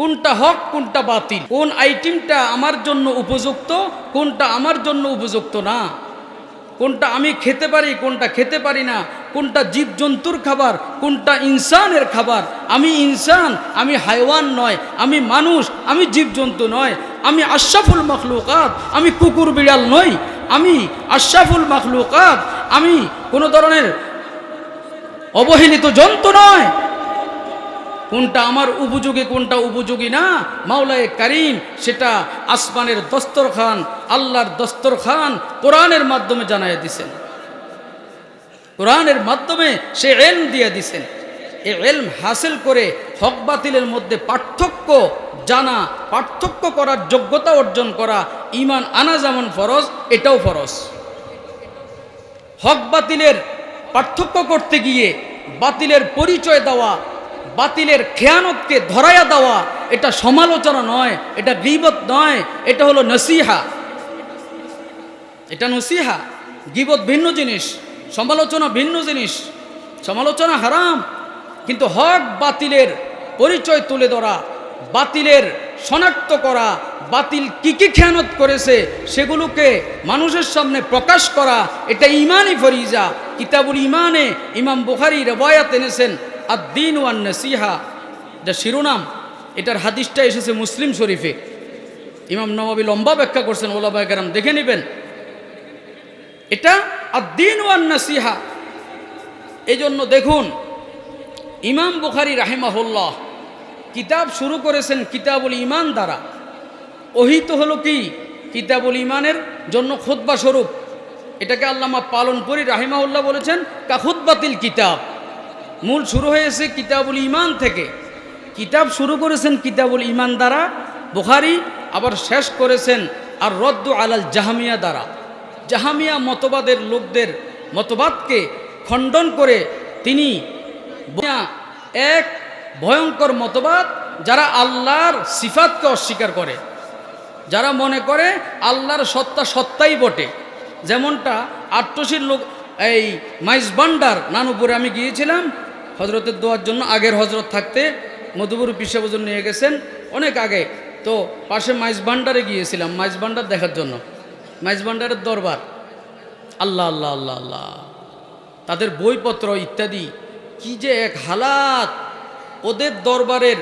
কোনটা হক, কোনটা বাতিল? কোন আইটেমটা আমার জন্য উপযুক্ত, কোনটা আমার জন্য উপযুক্ত না? কোনটা আমি খেতে পারি, কোনটা খেতে পারি না? কোনটা জীবজন্তুর খাবার, কোনটা ইনসানের খাবার? আমি ইনসান, আমি হাইওয়ান নয়, আমি মানুষ, আমি জীবজন্তু নয়, আমি আশরাফুল মখলুকাত, আমি কুকুর বিড়াল নই, আমি আশরাফুল মখলুকাত, আমি কোনো ধরনের অবহেলিত জন্তু নয়। কোনটা আমার উপযোগী, কোনটা উপযোগী না? মাওলায় কারিম, সেটা আসমানের দস্তরখান, আল্লাহর দস্তরখান কোরআনের মাধ্যমে জানাই দিছেন। কোরআনের মাধ্যমে সে এলম দিয়ে দিছেন। এই এলম হাসিল করে হক বাতিলের মধ্যে পার্থক্য জানা, পার্থক্য করার যোগ্যতা অর্জন করা, ইমান আনা যেমন ফরজ, এটাও ফরজ। হক বাতিলের পার্থক্য করতে গিয়ে বাতিলের পরিচয় দেওয়া বাতিলের খেয়ানতকে ধরাইয়া দেওয়া, এটা সমালোচনা নয়, এটা গিবত নয়, এটা হলো নসিহা। এটা নসিহা। গিবত ভিন্ন জিনিস, সমালোচনা ভিন্ন জিনিস। সমালোচনা হারাম, কিন্তু হক বাতিলের পরিচয় তুলে ধরা, বাতিলের শনাক্ত করা, বাতিল কি কি খেয়ানত করেছে, সেগুলোকে মানুষের সামনে প্রকাশ করা, এটা ইমানই ফরিজা। কিতাবুল ইমানে ইমাম বুখারি রেবায়াত এনেছেন আদ্দিন ওয়ান নসিহা যা শিরোনাম, এটার হাদিসটা এসেছে মুসলিম শরীফে। ইমাম নবাবী লম্বা ব্যাখ্যা করছেন ওলাবাহাম দেখে নেবেন। এটা আদ্দিন ওয়ান নসিহা এই জন্য দেখুন, ইমাম বুখারি রাহিমাহুল্লাহ কিতাব শুরু করেছেন কিতাবুল ইমান দ্বারা। অহিত হলো কি? কিতাবুল ইমানের জন্য খুদ্া স্বরূপ। এটাকে আল্লামা পালন করি রাহিমাউল্লাহ বলেছেন কাহুদ্বাতিল কিতাব। মূল শুরু হয়েছে কিতাবুল ইমান থেকে। কিতাব শুরু করেছেন কিতাবুল ইমান দ্বারা, বুখারি আবার শেষ করেছেন আর রদ্দ আলাল জাহামিয়া দ্বারা। জাহামিয়া মতবাদের লোকদের মতবাদকে খণ্ডন করে তিনি এক ভয়ঙ্কর মতবাদ যারা আল্লাহর সিফাতকে অস্বীকার করে। যারা মনে করে আল্লাহর সত্তা সত্তাই বটে। যেমনটা আট্টসির লোক, এই মাইজ বান্ডার নানুপুরে আমি গিয়েছিলাম হজরতের দোয়ার জন্য আগের হজরত থাকতে মধুপুর পিসাবজন নিয়ে গেছেন অনেক আগে। তো পাশে মাইজ ভান্ডারে গিয়েছিলাম, মাইজ ভান্ডার দেখার জন্য। মাইজ ভান্ডারের দরবার। আল্লাহ আল্লাহ আল্লাহ আল্লাহ। তাদের বইপত্র ইত্যাদি। কি যে এক হালাত। ওদের দরবারের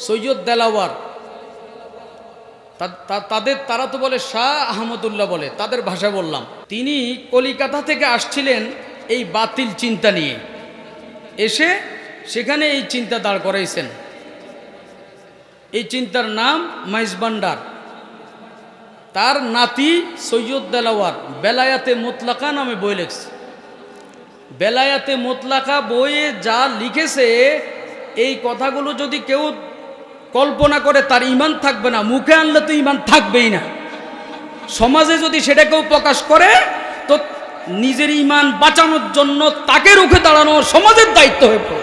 সৈয়দ দেলাওয়ার। তাদের, তারা তো বলে শাহ আহমদুল্লাহ বলে, তাদের ভাষা বললাম। তিনি কলিকাতা থেকে আসছিলেন এই বাতিল চিন্তা নিয়ে। এসে সেখানে এই চিন্তা দাঁড় করাইছেন। এই চিন্তার নাম মাইজবান্ডার তার নাতি সৈয়দ দেলাওয়ার বেলায়াতে মোতলাকা নামে বই লেখছে। বেলায়াতে মোতলাকা বইয়ে যা লিখেছে, এই কথাগুলো যদি কেউ কল্পনা করে, তার ইমান থাকবে না। মুখে আনলে তো ইমান থাকবেই না। সমাজে যদি সেটা কেউ প্রকাশ করে নিজের ইমান বাঁচানোর জন্য তাকে রুখে দাঁড়ানো সমাজের দায়িত্ব হয়ে পড়ে।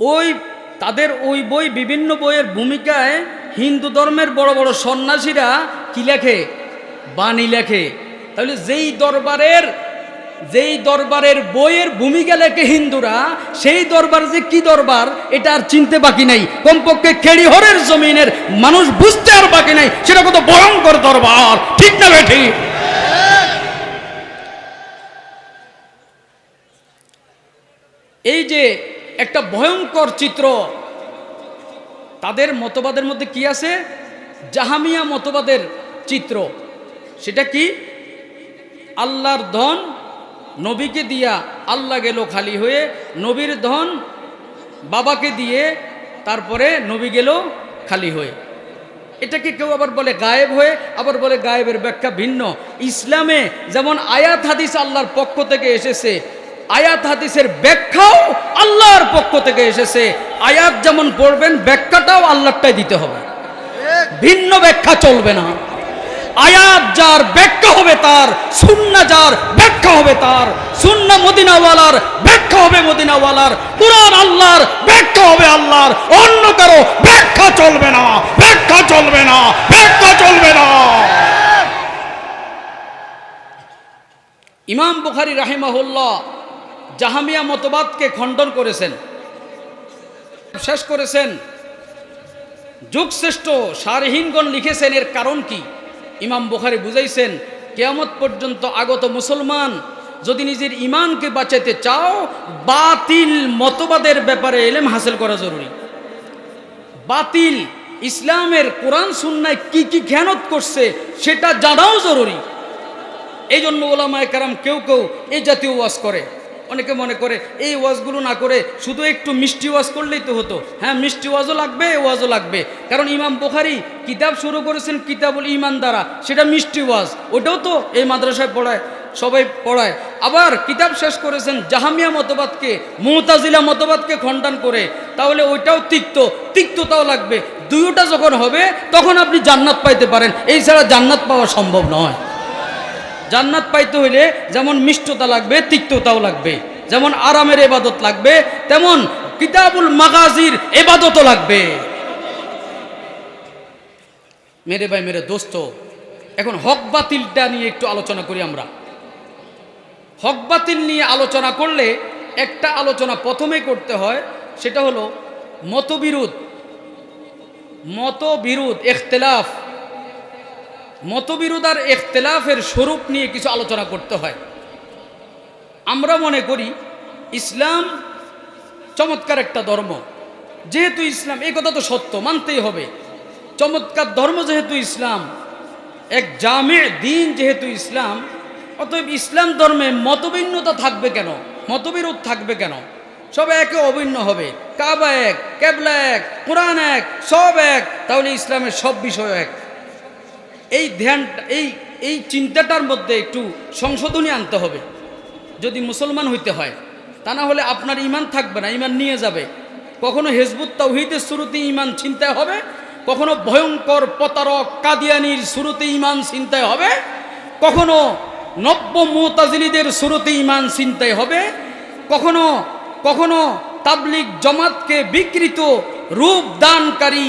ওই, তাদের ওই বই বিভিন্ন বইয়ের ভূমিকায় হিন্দু ধর্মের বড় বড় সন্ন্যাসীরা কি লেখে? বাণী লেখে। তাহলে যেই দরবারের যেই দরবারের বইয়ের ভূমিকা লেখে হিন্দুরা, সেই দরবার যে কি দরবার, এটা আর চিনতে বাকি নাই। কমপক্ষে খেড়িহরের জমিনের মানুষ বুঝতে আর বাকি নাই, সেটা কত ভয়ঙ্কর দরবার। ঠিক না বেঠি এই যে একটা ভয়ঙ্কর চিত্র, তাদের মতবাদের মধ্যে কি আছে? জাহামিয়া মতবাদের চিত্র। সেটা কি? আল্লাহর ধন নবীকে দিয়া আল্লাহ গেল খালি হয়ে, নবীর ধন বাবাকে দিয়ে তারপরে নবী গেল খালি হয়ে। এটাকে কেউ আবার বলে গায়েব হয়ে, আবার বলে গায়েবের ব্যাখ্যা ভিন্ন। ইসলামে যেমন আয়াত হাদিস আল্লাহর পক্ষ থেকে এসেছে, আয়াত হাদিসের ব্যাখ্যাও আল্লাহর পক্ষ থেকে এসেছে। আয়াত যেমন পড়বেন, ব্যাখ্যাটাও আল্লাহটাই দিতে হবে। ভিন্ন ব্যাখ্যা চলবে না। আয়াত যার ব্যাখ্যা হবে তার, সুন্না যার ব্যাখ্যা হবে তার, সুন্না মদিনাওয়ালার ব্যাখ্যা হবে মদিনাওয়ালার, কোরআন আল্লাহর ব্যাখ্যা হবে আল্লাহর, অন্য কারও ব্যাখ্যা চলবে না, ব্যাখ্যা চলবে না, ব্যাখ্যা চলবে না। ইমাম বুখারি রাহিমাহুল্লাহ জাহামিয়া মতবাদকে খণ্ডন করেছেন, শেষ করেছেন। যুগশ্রেষ্ঠ সারহীনগণ লিখেছেন এর কারণ কি? ইমাম বুখারি বুঝাইছেন, কেয়ামত পর্যন্ত আগত মুসলমান যদি নিজের ইমানকে বাঁচাতে চাও, বাতিল মতবাদের ব্যাপারে এলেম হাসিল করা জরুরি। বাতিল ইসলামের কোরআন সুন্নায় কি কি খেয়ানত করছে, সেটা জানাও জরুরি। এই জন্য ওলামায় কারাম কেউ কেউ এই জাতীয় ওয়াজ করে। অনেকে মনে করে, এই ওয়াজগুলো না করে শুধু একটু মিষ্টি ওয়াজ করলেই তো হতো। হ্যাঁ মিষ্টি ওয়াজও লাগবে ওয়াজও লাগবে। কারণ ইমাম বুখারি কিতাব শুরু করেছেন কিতাবুল ইমান দ্বারা, সেটা মিষ্টি ওয়াজ। ওটাও তো এই মাদ্রাসায় পড়ায়, সবাই পড়ায়। আবার কিতাব শেষ করেছেন জাহামিয়া মতবাদকে মুহতাজিলা মতবাদকে খণ্ডন করে। তাহলে ওইটাও তিক্ত, তিক্ততাও লাগবে। দুইটা যখন হবে, তখন আপনি জান্নাত পাইতে পারেন। এই ছাড়া জান্নাত পাওয়া সম্ভব নয়। জান্নাত পাইতে হইলে যেমন মিষ্টতা লাগবে, তিক্ততাও লাগবে। যেমন আরামের এবাদত লাগবে, তেমন কিতাবুল মাগাজির এবাদতও লাগবে। মেরে ভাই, মেরে দোস্ত, এখন হক বাতিলটা নিয়ে একটু আলোচনা করি আমরা। হক বাতিল নিয়ে আলোচনা করলে একটা আলোচনা প্রথমে করতে হয়, সেটা হলো মতবিরোধ। মতবিরোধ, এখতেলাফ। মতবিরোধ আর এখতেলাফের স্বরূপ নিয়ে কিছু আলোচনা করতে হয়। আমরা মনে করি ইসলাম চমৎকার একটা ধর্ম। যেহেতু ইসলাম, এই কথা তো সত্য, মানতেই হবে। চমৎকার ধর্ম যেহেতু ইসলাম, এক জামে দিন যেহেতু ইসলাম, অতএব ইসলাম ধর্মে মতভিন্নতা থাকবে কেন? মতবিরোধ থাকবে কেন? সব একে অভিন্ন হবে। কাবা এক, কেবলা এক, কোরআন এক, সব এক, তাহলে ইসলামের সব বিষয় এক। এই ধ্যান এই এই চিন্তাটার মধ্যে একটু সংশোধনী আনতে হবে। যদি মুসলমান হইতে হয়, তা না হলে আপনার ইমান থাকবে না ইমান নিয়ে যাবে। কখনো হেজবুত তাওহিদের শুরুতে ইমান চিন্তায় হবে, কখনো ভয়ঙ্কর প্রতারক কাদিয়ানির শুরুতে ইমান চিন্তায় হবে, কখনো নব্য মোতাজিলিদের শুরুতে ইমান চিন্তায় হবে, কখনো কখনো তাবলিক জমাতকে বিকৃত রূপ দানকারী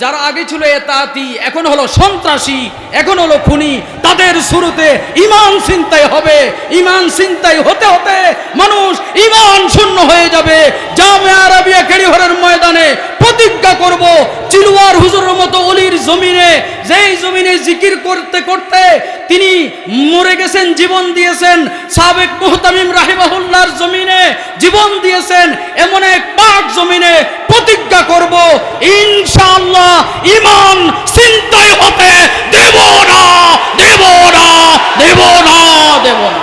যারা আগে ছিল এতাতি, এখন হলো সন্ত্রাসী, এখন হলো খুনি, তাদের শুরুতে ইমান চিন্তায় হবে। ইমান চিন্তায় হতে হতে মানুষ ইমান শূন্য হয়ে যাবে। জামে আরবিয়া কেড়িহরের ময়দানে প্রতিজ্ঞা করব চিলুয়ার হুজুরের মতো অলির জমিনে, যেই জমিনে জিকির করতে করতে তিনি মরে গেছেন, জীবন দিয়েছেন, সাবেক মুহতামিম রাহিমাহুল্লাহর জমিনে জীবন দিয়েছেন, এমন এক পাক জমিনে প্রতিজ্ঞা করব, ইনশাআল্লাহ ইমান চিন্তায় হতে দেব না দেব না দেব না দেব না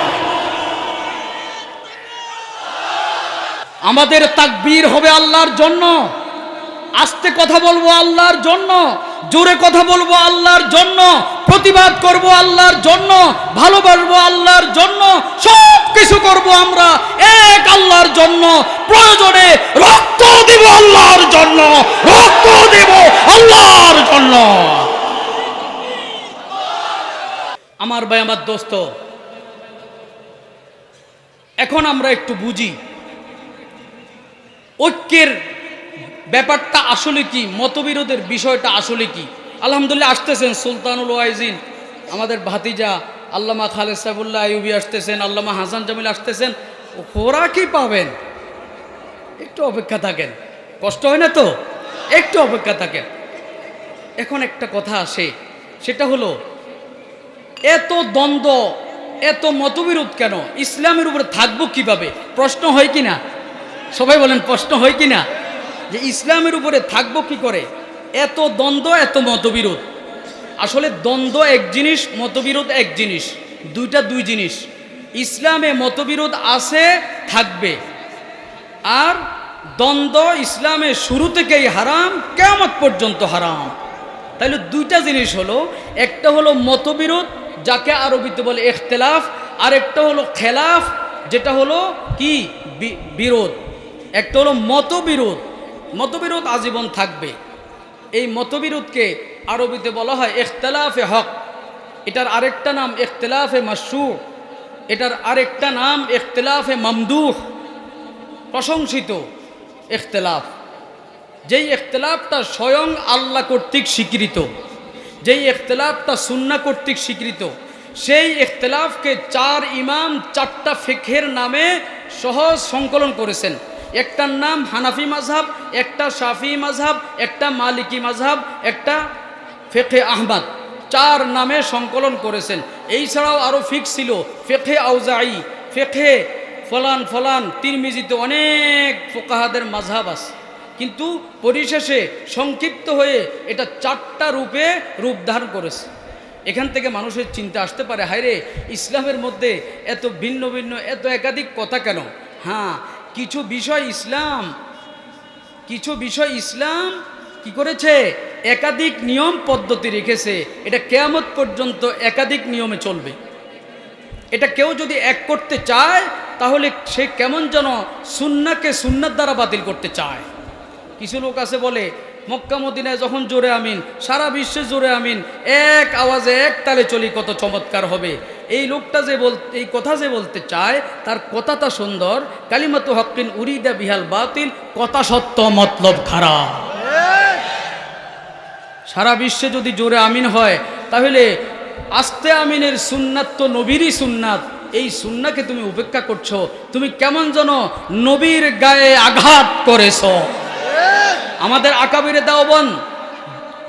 আমাদের তাকবীর হবে আল্লাহর জন্য। আস্তে কথা বলব আল্লাহর জন্য, জোরে কথা বলব আল্লাহর জন্য, প্রতিবাদ করব আল্লাহর জন্য, ভালোবাসবো আল্লাহর জন্য সব কিছু করব আমরা এক আল্লাহর জন্য, প্রয়োজনে রক্ত দেব আল্লাহর জন্য, রক্ত দেব আল্লাহর জন্য। আমার ভাই, আমার দোস্ত, এখন আমরা একটু বুঝি, ঐক্যের ব্যাপারটা আসলে কি? মতবিরোধের বিষয়টা আসলে কি? আলহামদুলিল্লাহ আসতেছেন সুলতানুল ওয়াইজিন। আমাদের ভাতিজা আল্লামা খালেদ সাইবুল্লাহ আইবি আসতেছেন, আল্লামা হাসান জামিল আসতেছেন। ওরা কি পাবেন? একটু অপেক্ষা থাকেন। কষ্ট হয় না তো? একটু অপেক্ষা থাকেন। এখন একটা কথা আসে, সেটা হলো, এত দ্বন্দ্ব, এত মতবিরোধ কেন? ইসলামের উপরে থাকব কীভাবে? প্রশ্ন হয় কি না সবাই বলেন, প্রশ্ন হয় কি না যে ইসলামের উপরে থাকব কি করে? এত দ্বন্দ্ব, এত মতবিরোধ। আসলে দ্বন্দ্ব এক জিনিস, মতবিরোধ এক জিনিস। দুইটা দুই জিনিস। ইসলামে মতবিরোধ আছে, থাকবে। আর দ্বন্দ্ব ইসলামের শুরু থেকেই হারাম কেমত পর্যন্ত হারাম। তাহলে দুইটা জিনিস হলো, একটা হলো মতবিরোধ, যাকে আরবিতে বলে এখতেলাফ আর একটা হলো খেলাফ, যেটা হলো কি? বিরোধ। একটা হলো মতবিরোধ। মতবিরোধ আজীবন থাকবে। এই মতবিরোধকে আরবিতে বলা হয় এখতলাফে হক। এটার আরেকটা নাম এখতলাফে মাসু এটার আরেকটা নাম এখতলাফে মামদুহ প্রশংসিত এখতলাফ যেই এখতলাফটা স্বয়ং আল্লাহ কর্তৃক স্বীকৃত, যেই এখতলাফটা সুন্না কর্তৃক স্বীকৃত, সেই এখতলাফকে চার ইমাম, চারটা ফিখের নামে সহজ সংকলন করেছেন। একটার নাম হানাফি মাঝহাব একটা শাফি মাঝহাব একটা মালিকি মাঝহাব একটা ফেখে আহমদ। চার নামে সংকলন করেছেন। এই ছাড়াও আরও ফিক্স ছিল ফেখে আউজাই ফেখে ফলান ফলান, তিরমিজিতে অনেক ফোকাহাদের মাঝহাব আছে। কিন্তু পরিশেষে সংক্ষিপ্ত হয়ে এটা চারটা রূপে রূপ ধারণ করেছে। এখান থেকে মানুষের চিন্তা আসতে পারে, হায়রে, ইসলামের মধ্যে এত ভিন্ন ভিন্ন, এত একাধিক কথা কেন? হ্যাঁ কিছু বিষয় ইসলাম, কিছু বিষয় ইসলাম কি করেছে? একাধিক নিয়ম পদ্ধতি রেখেছে। এটা কেয়ামত পর্যন্ত একাধিক নিয়মে চলবে। এটা কেউ যদি এক করতে চায়, তাহলে সে কেমন যেন সুন্নাকে সুন্নার দ্বারা বাতিল করতে চায়। কিছু লোক আছে বলে মক্কা মদিনায় যখন জোরে আমিন, সারা বিশ্বে জোরে আমিন, এক আওয়াজে, এক তালে চলি কত চমৎকার হবে। এই লোকটা যে বল, এই কথা যে বলতে চায়, তার কথাটা সুন্দর, কালিমাতু হকিন উরিদা বিহাল বাতিল, কথা সত্য, মতলব খারাপ। সারা বিশ্বে যদি জোরে আমিন হয়, তাহলে আস্তে আমিনের সুন্নাত তো নবীরই সুন্নাত। এই সুন্নাকে তুমি উপেক্ষা করছ, তুমি কেমন যেন নবীর গায়ে আঘাত করেছ। আমাদের আকাবিরে দাওবন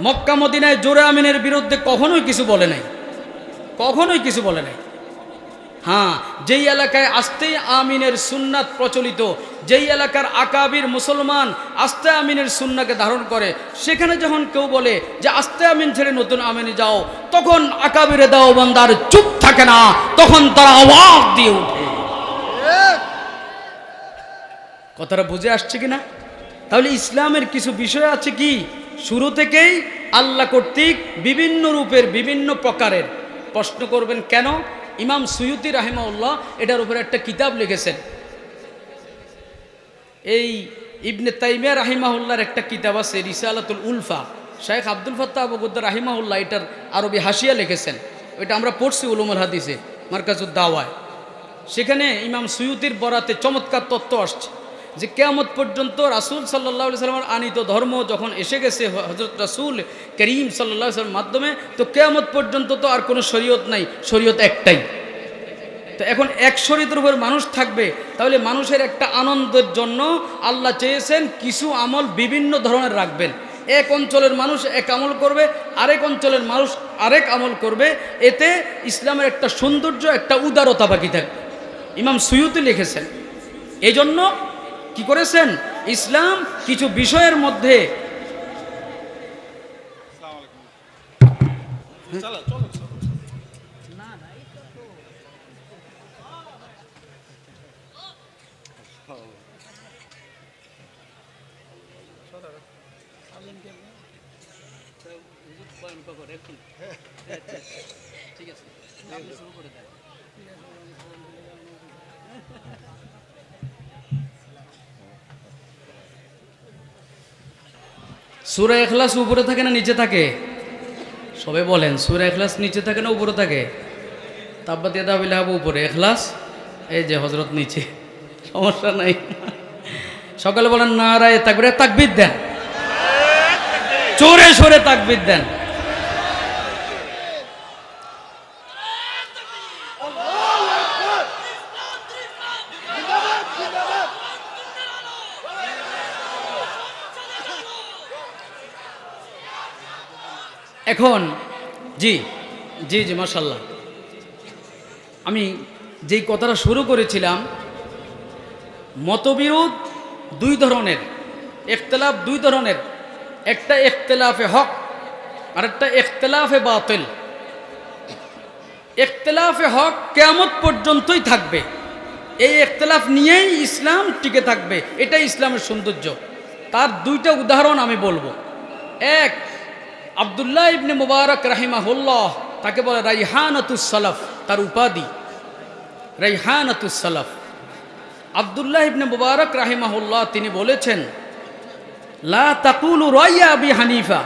মক্কা মদিনায় জোরে আমিনের বিরুদ্ধে কখনোই কিছু বলে নাই। কখনোই কিছু বলে নাই। হ্যাঁ যেই এলাকায় আস্তেই আমিনের সুন্নাত প্রচলিত, যেই এলাকার আকাবির মুসলমান আস্তে আমিনের সুন্নাকে ধারণ করে, সেখানে যখন কেউ বলে যে আস্তে আমিন ছেড়ে নতুন আমিনে যাও, তখন আকাবিরে দাও বন্দার চুপ থাকে না, তখন তারা আওয়াজ দিয়ে ওঠে। কথাটা বুঝে আসছে কিনা? তাহলে ইসলামের কিছু বিষয় আছে কি? শুরু থেকেই আল্লাহ কর্তৃক বিভিন্ন রূপের, বিভিন্ন প্রকারের। প্রশ্ন করবেন কেন? ইমাম সুয়ুতি রাহিমাউল্লাহ এটার উপরে একটা কিতাব লিখেছেন। এই ইবনে তাইমিয়া রাহিমাহুল্লাহর একটা কিতাব আছে, রিসালাতুল উলফা। শেখ আব্দুল ফত্তা আবুদ্দ রাহিমাহুল্লাহ এটার আরবি হাসিয়া লিখেছেন। ওইটা আমরা পড়ছি উলুমুল হাদিসে, মার্কাজুদ দাওয়ায়। সেখানে ইমাম সুয়ুতির বরাতে চমৎকার তত্ত্ব আসছে। যে কেয়ামত পর্যন্ত রাসুল সাল্লাহ সাল্লামের আনিত ধর্ম যখন এসে গেছে হজরত রাসুল করিম সাল্লাহ সাল্লামের মাধ্যমে, তো কেয়ামত পর্যন্ত তো আর কোনো শরীয়ত নাই, শরীয়ত একটাই। তো এখন এক শরীরের উপর মানুষ থাকবে, তাহলে মানুষের একটা আনন্দের জন্য আল্লাহ চেয়েছেন কিছু আমল বিভিন্ন ধরনের রাখবেন। এক অঞ্চলের মানুষ এক আমল করবে, আরেক অঞ্চলের মানুষ আরেক আমল করবে, এতে ইসলামের একটা সৌন্দর্য, একটা উদারতা বাকি থাকবে। ইমাম সুয়ুতি লিখেছেন এই জন্য কি করেছেন? ইসলাম কিছু বিষয়ের মধ্যে চলো চলো সুরা এখলাস উপরে থাকে না নিচে থাকে? সবে বলেন সুরা এখলাস নিচে থাকে না উপরে থাকে? তাব্বা দিয়ে দাবি হবে উপরে এখলাস এই যে হজরত নিচে সমস্যা নাই। সকালে বলেন না রায় তাকবির তাকবির দেন। চোরে সরে তাকবির দেন। এখন, জি জি জি মাসাল্লাহ আমি যেই কথাটা শুরু করেছিলাম, মতবিরোধ দুই ধরনের একতলাফ দুই ধরনের, একটা একতলাফে হক আর একটা একতলাফে বাতিল। একতলাফে হক কেমত পর্যন্তই থাকবে। এই একতলাফ নিয়েই ইসলাম টিকে থাকবে, এটাই ইসলামের সৌন্দর্য। তার দুইটা উদাহরণ আমি বলব। এক আবদুল্লাহ ইবনে মুবারক রাহিমাহুল্লাহ তাকে বলে রাইহানাতুস সালাফ, তার উপাধি। রাইহানাতুস সালাফ। আবদুল্লাহ ইবনে মুবারক রাহিমাহুল্লাহ তিনি বলেছেন, লা তাকুলু রাইয়া আবি হানিফা।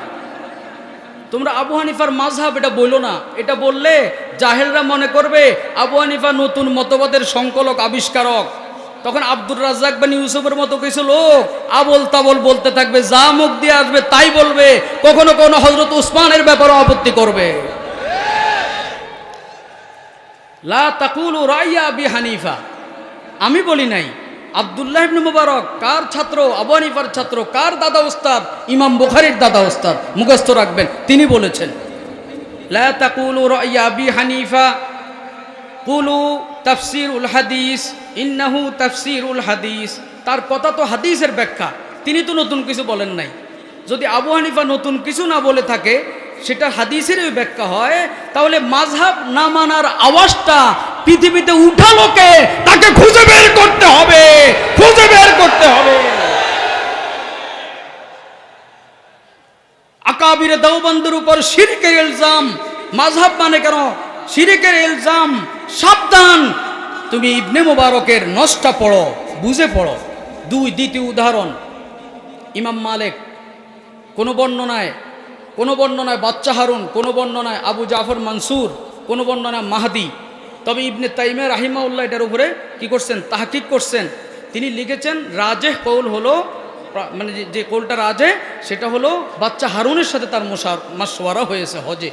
তোমরা আবু হানিফার মাঝহাব এটা বলো না। এটা বললে জাহেলরা মনে করবে আবু হানিফা নতুন মতবাদের সংকলক, আবিষ্কারক। তখন আব্দুর রাজ্জাক বানি ইউসুফের মতো কিছু লোক আবল তাবল বলতে থাকবে, যা মুখ দিয়ে আসবে তাই বলবে। কখনো কখনো হজরত উসমানের ব্যাপারে আপত্তি করবে। লা তাকুলু রাইয়া আবি হানিফা। আমি বলি নাই, আবদুল্লাহ ইবনে মুবারক কার ছাত্র, আবু হানিফার ছাত্র, কার দাদা ওস্তাদ ইমাম বুখারীর দাদা ওস্তাদ মুখস্থ রাখবেন, তিনি বলেছেন, লা তাকুলু রা'য়া আবি হানিফা, কুলু তাফসিরুল হাদিস, ইন্নাহু তাফসিরুল হাদিস। তার কথা তো হাদিসের ব্যাখ্যা। তিনি তো নতুন কিছু বলেন নাই। যদি আবু হানিফা নতুন কিছু না বলে থাকে, সেটা হাদিসেরই ব্যাখ্যা হয়। তাহলে মাঝহাব না মানার আওয়াজটা পৃথিবীতে উঠালোকে তাকে খুঁজে বের করতে হবে। খুঁজে বের করতে হবে। আকাবিরে দেওবন্দের উপর শিরকের ইলজাম। মাঝহাব মানে কেন? শিরিকের ইলজাম সাবধান। তুমি ইবনে মুবারকের নষ্টা পড়ো, বুঝে পড়ো। দুই, দ্বিতীয় উদাহরণ। ইমাম মালিক, কোন বর্ণনায় কোন বর্ণনায় বাচ্চা হারুন, কোন বর্ণনায় আবু জাফর মানসুর, কোন বর্ণনায় মাহাদি। তবে ইবনে তাইমে রাহিমাউল্লাহ এটার উপরে কি করছেন? তাহাকিক করছেন। তিনি লিখেছেন রাজেহ কৌল হলো মানে যে- কৌলটা রাজে, সেটা হলো বাচ্চা হারুনের সাথে তার মশার মাসোয়ারা হয়েছে হজে।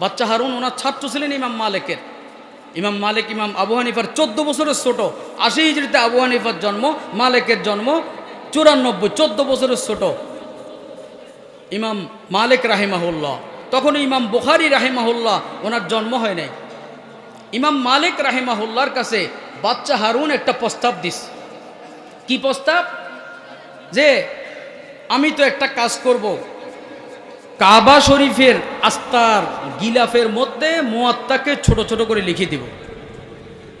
বাচ্চা হারুন ওনার ছাত্র ছিলেন ইমাম মালিকের। ইমাম মালিক, ইমাম আবু হানিফার চোদ্দ বছরের ছোট, আশি হিজড়িতে আবু হানিফার জন্ম, মালিকের জন্ম, চুরানব্বই, চোদ্দ বছরের ছোট। ইমাম মালিক রাহিমাহুল্লাহ তখন ইমাম বুখারি রাহিমাহুল্লাহ ওনার জন্ম হয় নাই। ইমাম মালিক রাহিমাহুল্লাহর কাছে বাচ্চা হারুন একটা প্রস্তাব দিস। কি প্রস্তাব? যে, আমি তো একটা কাজ করব কাবা শরীফের আস্তার গিলাফের মধ্যে মোয়াত্তাকে ছোট ছোট করে লিখে দিব।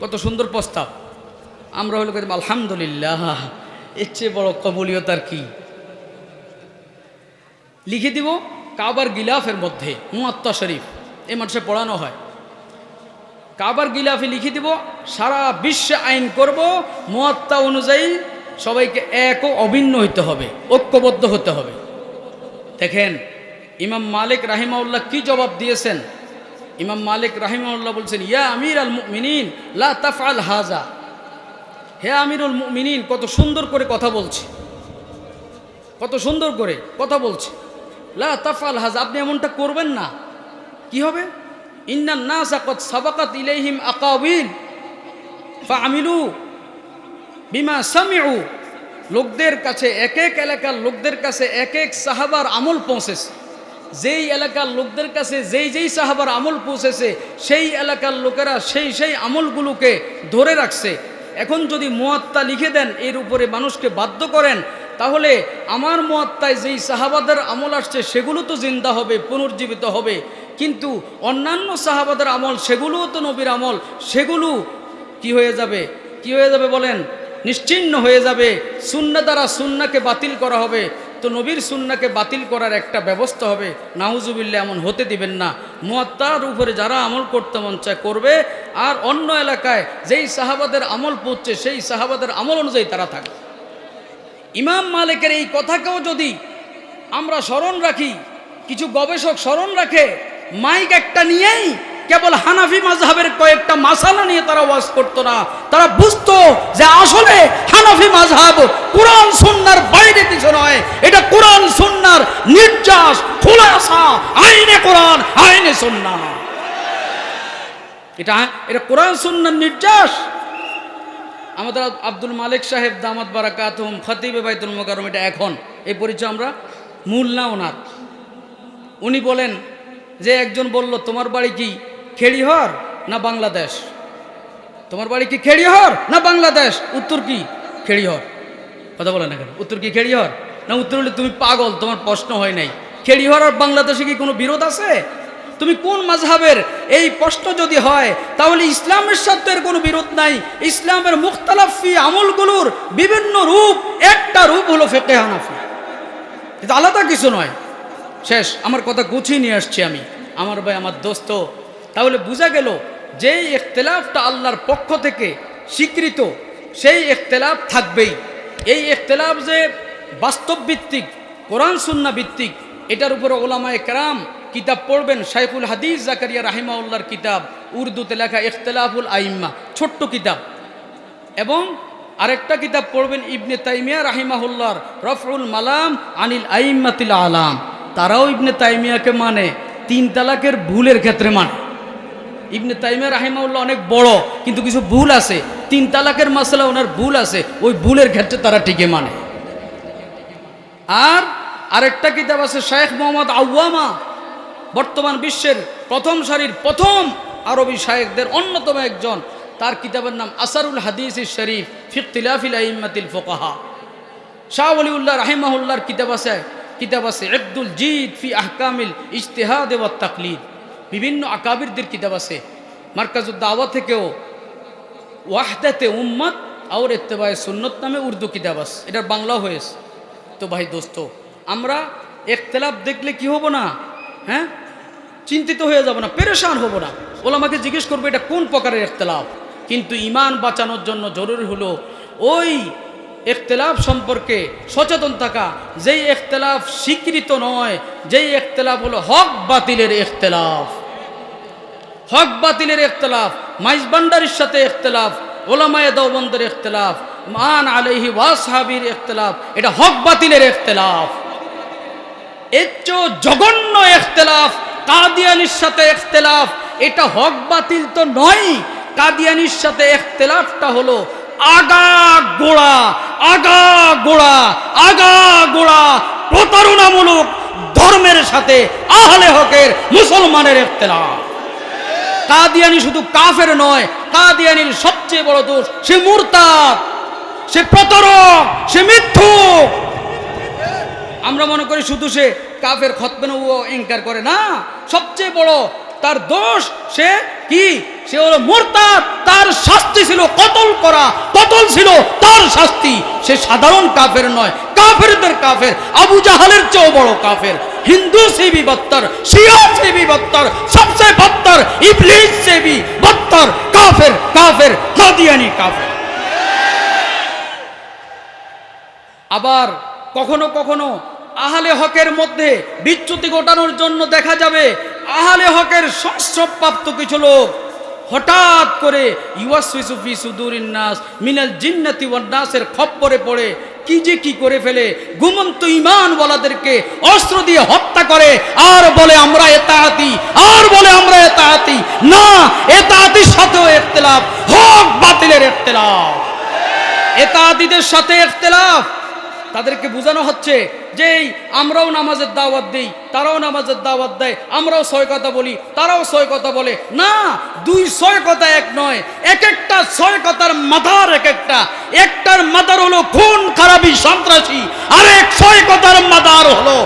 কত সুন্দর প্রস্তাব। আমরা হলো কইতাম, আলহামদুলিল্লাহ এর চেয়ে বড় কবুলিয়তার কি? লিখে দিব কাবার গিলাফের মধ্যে মুয়াত্তা শরীফ এই মাসে পড়ানো হয়। কাবার গিলাফে লিখে দিব সারা বিশ্বে আইন করব মুয়াত্তা অনুযায়ী সবাইকে এক ও অভিন্ন হইতে হবে ঐক্যবদ্ধ হতে হবে। দেখেন ইমাম মালিক রাহিমাউল্লাহ কি জবাব দিয়েছেন? ইমাম মালিক রাহিমাউল্লাহ বলছেন, ইয়া আমির আল মুমিনিন, লা তাফআল হাজা হে আমিরুল মুমিনিন, কত সুন্দর করে কথা বলছে। কত সুন্দর করে কথা বলছে। লা তাফআল হাজা আপনি এমনটা করবেন না। কি হবে? ইন্নান নাসা কদ সাবাকাত ইলাইহিম আকাবিল ফাআমিলু বিমা সামিউ। লোকদের কাছে, এক এক এলাকার লোকদের কাছে এক এক সাহাবার আমল পৌঁছেছে। যেই এলাকার লোকদের কাছে যেই যেই সাহাবার আমল পৌঁছেছে, সেই এলাকার লোকেরা সেই সেই আমলগুলোকে ধরে রাখছে। এখন যদি মোয়াত্তা লিখে দেন, এর উপরে মানুষকে বাধ্য করেন, তাহলে আমার মোয়াত্তায় যেই সাহাবাদের আমল আসছে, সেগুলো তো জিন্দা হবে, পুনর্জীবিত হবে। কিন্তু অন্যান্য সাহাবাদের আমল, সেগুলোও তো নবীর আমল, সেগুলো কি হয়ে যাবে? কি হয়ে যাবে বলেন? নিশ্চিহ্ন হয়ে যাবে। সুন্না দ্বারা সুন্নাকে বাতিল করা হবে। তো নবীর সুন্নাকে বাতিল করার একটা ব্যবস্থা হবে। নাহুজুবিল্লা এমন হতে দিবেন না। মুয়াত্তার উপরে যারা আমল করতে মন চায় করবে, আর অন্য এলাকায় যেই সাহাবাদের আমল পড়ছে, সেই সাহাবাদের আমল অনুযায়ী তারা থাকবে। ইমাম মালিকের এই কথাকেও যদি আমরা স্মরণ রাখি, কিছু গবেষক স্মরণ রাখে, মাইক একটা নিয়েই কেবল হানাফি মাযহাবের কয়েকটা মাসালা নিয়ে তারা ওয়াজ করতো না। তারা বুঝতো যে আসলে হানাফি মাযহাব কোরআন সুন্নার বাইরে কিছু নয়। এটা কোরআন সুন্নার নির্যাস, খোলাসা, আইনে কোরআন, আইনে সুন্নাহ। এটা এটা কোরআন সুন্নার নির্যাস। আমাদের আব্দুল মালিক সাহেব দামাত বারাকাতুম খতিবে বাইতুল মোকারম এটা এখন। এই পরিচয় আমরা মূল না ওনার। উনি বলেন, যে একজন বলল, তোমার বাড়ি কি? খেড়িহর না বাংলাদেশ? তোমার বাড়ি কি খেড়িহর না বাংলাদেশ? উত্তর কি খেড়িহর? কথা বলে না কেন? উত্তর কি খেড়িহর? না উত্তর হলে তুমি পাগল, তোমার প্রশ্ন হয় নাই। খেড়িহর আর বাংলাদেশে কি কোনো বিরোধ আছে? তুমি কোন মাঝহাবের এই প্রশ্ন যদি হয়, তাহলে ইসলামের সাথে এর কোনো বিরোধ নাই। ইসলামের মুখতালাফি আমলগুলোর বিভিন্ন রূপ, একটা রূপ হলো ফেকে হানাফি। কিন্তু আলাদা কিছু নয়। শেষ, আমার কথা গুছিয়ে নিয়ে আসছি আমি। আমার ভাই, আমার দোস্ত তাহলে বোঝা গেল যেই ইখতলাফটা আল্লাহর পক্ষ থেকে স্বীকৃত, সেই ইখতলাফ থাকবেই। এই ইখতলাফ যে বাস্তব ভিত্তিক, কোরআন সুন্না ভিত্তিক, এটার উপরে ওলামায় কেরাম কিতাব পড়বেন সাইফুল হাদিস জাকারিয়া রাহিমাউল্লাহর কিতাব, উর্দুতে লেখা ইখতলাফুল আইম্মা, ছোট্ট কিতাব। এবং আরেকটা কিতাব পড়বেন ইবনে তাইমিয়া রাহিমাহুল্লাহর রফরুল মালাম আনিল আইম্মাতিল আলাম। তারাও ইবনে তাইমিয়াকে মানে তিন তালাকের ভুলের ক্ষেত্রে মানে। ইবনে তাইমিয়া রাহিমাউল্লাহ অনেক বড়, কিন্তু কিছু ভুল আছে। তিন তালাকের মাসলা ওনার ভুল আছে, ওই ভুলের ক্ষেত্রে তারা টিকে মানে। আর আরেকটা কিতাব আছে শেখ মোহাম্মদ আউয়ামা, বর্তমান বিশ্বের প্রথম সারির প্রথম আরবি শায়েকদের অন্যতম একজন। তার কিতাবের নাম আসারুল হাদিস শরীফ ফিফতিলাফিল আইম্মাতিল ফোকাহা। শাহ আলিউল্লাহ রাহিমাহুল্লাহর কিতাব আছে কিতাব আছে আব্দুল জিদ ফি আহকামিল ইজতেহাদ এবং তাকলিদ। বিভিন্ন আকাবিরদের কিতাব আছে? মার্কাজুদ দাওয়া থেকেও ওয়াহদাতে উম্মত আর এত্তেবায় সুন্নত নামে উর্দু কিতাব আছে? এটার বাংলাও হয়েছে। তো ভাই দোস্ত, আমরা একতলাফ দেখলে কি হব না? হ্যাঁ? চিন্তিত হয়ে যাব না, পেরেশান হব না। ওলা আমাকে জিজ্ঞেস করবে এটা কোন প্রকারের একতলাফ? কিন্তু ইমান বাঁচানোর জন্য জরুরি হলো ওই একতলাফ সম্পর্কে সচেতন থাকা, যেই একতলাফ স্বীকৃত নয়, যেই একতলাফ হলো হক বাতিলের একতলাফ। হক বাতিলের একতলাফ মাইজ ভান্ডারির সাথে একতলাফ ওলামায়ে দৌবন্দের একতলাফ মান আলহি ওয়াসহাবির একতলাফ এটা হক বাতিলের একতলাফ এর চেয়েও জঘন্য একতলাফ কাদিয়ানির সাথে একতলাফ এটা হক বাতিল তো নয়, কাদিয়ানির সাথে একতলাফটা হলো আগা গোড়া আগা গোড়া আগা গোড়া, প্রতারণামূলক ধর্মের সাথে আহলে হকের মুসলমানের একতলাফ কাদিয়ানি শুধু কাফের নয়, কাদিয়ানির সবচেয়ে বড় দোষ, সে মুরতাদ, সে প্রতারক, সে মিথ্যুক আমরা মনে করি শুধু সে কাফের খতমেন ও এনকার করে না, সবচেয়ে বড় তার দোষ সে কি? সে হলো মোরতাদ, তার শাস্তি ছিল কতল করা, কতল ছিল তার শাস্তি। সে সাধারণ কাফের নয়, কাফেরদের কাফের, আবু জাহালের চেয়েও বড় কাফের। হিন্দু से भी बदतर शिया से भी बदतर सबसे बदतर इबलीस से भी बदतर काफिर काफिर कादियानी काफिर আবার কখনো কখনো আহলে হকের মধ্যে বিচ্যুতি ঘটানোর জন্য দেখা যাবে আহলে হকের সংস্রবপ্রাপ্ত কিছু লোক হঠাৎ করে ইউয়াসফি সুদুরিন নাস মিনাল জিন্নাতি ওয়ান নাসের খপ্পরে পড়ে কি যে কি করে ফেলে? ইমান বলাদেরকে অস্ত্র দিয়ে হত্যা করে। আর বলে আমরা এতাহাতি, আর বলে আমরা এতাহাতি। না, এতাহাতির সাথেও এখতলাফ, হক বাতিলের একতলাফ এতাহাতিদের সাথে একতলাফ তাদেরকে বোঝানো হচ্ছে যে আমরাও নামাজের দাওয়াত দিই, তারাও নামাজের দাওয়াত দেয়, আমরাও ছয় কথা বলি, তারাও ছয় কথা বলে। না, দুই ছয় কথা এক নয় এক একটা ছয় কথার মাথার এক একটা একটার মাথার হলো খুন, খারাপি, সন্ত্রাসী আর এক ছয় কথার মাথার হলো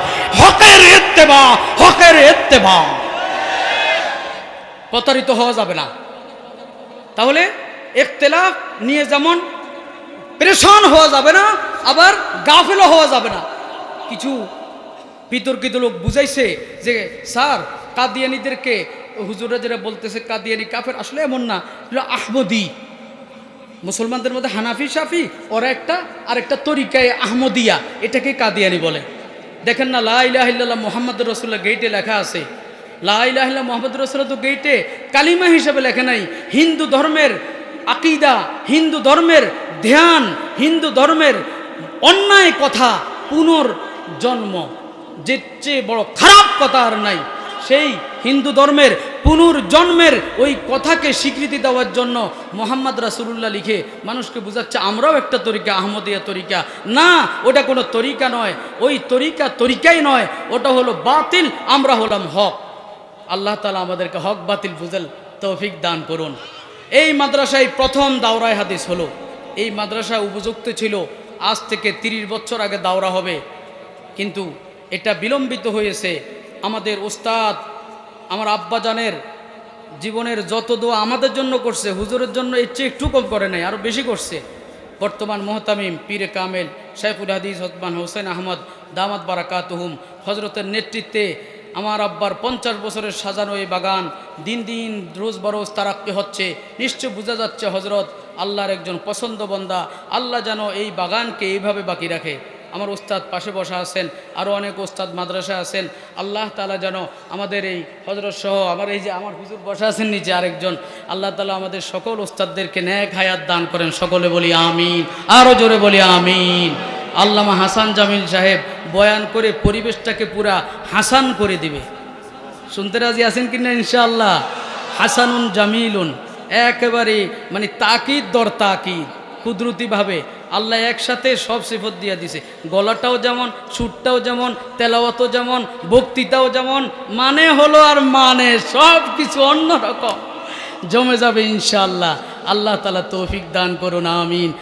হকের এত্তেবা হকের এত্তেবা প্রতারিত হওয়া যাবে না। তাহলে একতেলাফ নিয়ে যেমন পরেশান হওয়া যাবে না, আবার গাফেলও হওয়া যাবে না। কিছু বিতর্কিত লোক বুঝাইছে যে, স্যার, কাদিয়ানিদেরকে হুজুরা যেটা বলতেছে, কাদিয়ানি কাফের আসলে এমন না আহমদি। মুসলমানদের মধ্যে হানাফি সাফি ওরা একটা আর একটা তরিকায় আহমদিয়া, এটাকে কাদিয়ানি বলে। দেখেন না লাহ মোহাম্মদ রসুল্লাহ গেইটে লেখা আছে। লাহ মোহাম্মদ রসুল্লাহ তো গেইটে কালিমা হিসেবে লেখে নাই। হিন্দু ধর্মের আকিদা, হিন্দু ধর্মের ধ্যান হিন্দু ধর্মের অন্যায় কথা পুনর্জন্ম। যে চেয়ে বড় খারাপ কথা আর নাই, সেই হিন্দু ধর্মের পুনর্জন্মের ওই কথাকে স্বীকৃতি দেওয়ার জন্য মোহাম্মদ রাসুলুল্লাহ লিখে মানুষকে বোঝাচ্ছে, আমরাও একটা তরিকা, আহমদিয়া তরিকা। না, ওটা কোনো তরিকা নয়, ওই তরিকা তরিকাই নয়, ওটা হলো বাতিল, আমরা হলাম হক। আল্লাহ তালা আমাদেরকে হক বাতিল বুঝেল তৌফিক দান করুন। এই মাদ্রাসায় প্রথম দাওরায় হাদিস হলো এই মাদ্রাসা উপযুক্ত ছিল। আজ থেকে তিরিশ বছর আগে দাওরা হবে। কিন্তু এটা বিলম্বিত হয়েছে। আমাদের ওস্তাদ আমার আব্বাজানের জীবনের যত দোয়া আমাদের জন্য করছে, হুজুরের জন্য এর চেয়ে একটু কম করে নাই আরও বেশি করছে। বর্তমান মোহতামিম, পীরে কামেল সাইফুল হাদিস হতমান হোসেন আহমদ, দামাত বারাকাতহুম হজরতের নেতৃত্বে আমার আব্বার পঞ্চাশ বছরের সাজানো এই বাগান দিন দিন রোজ বরোজ তারাক্কি হচ্ছে। নিশ্চয় বোঝা যাচ্ছে হজরত আল্লাহর একজন পছন্দ বন্দা। আল্লাহ যেন এই বাগানকে এইভাবে বাকি রাখে। আমার ওস্তাদ পাশে বসা আছেন আরও অনেক ওস্তাদ মাদ্রাসা আছেন। আল্লাহ তালা যেন আমাদের এই হজরত সহ আমার এই যে আমার হুজুর বসা আছেন নিচে আরেকজন, আল্লাহ তালা আমাদের সকল ওস্তাদদেরকে ন্যাক হায়াত দান করেন। সকলে বলি আমিন আরও জোরে বলি আমিন। আল্লামা হাসান জামিল সাহেব বয়ান করে পরিবেশটাকে পুরা হাসান করে দিবে। শুনতে রাজি আছেন কিনা ইনশাআল্লাহ? হাসানুন জামিলুন। একেবারে মানে তাকিদ দর তাকিদ, কুদরতিভাবে। আল্লাহ একসাথে সব সিফত দিয়ে দিছে। গলাটাও যেমন, সুরটাও যেমন, তেলাওয়াতও যেমন, বক্তৃতাও যেমন মানে হলো আর মানে সব কিছু অন্যরকম জমে যাবে ইনশাআল্লাহ। আল্লাহ তালা তৌফিক দান করুন, আমিন।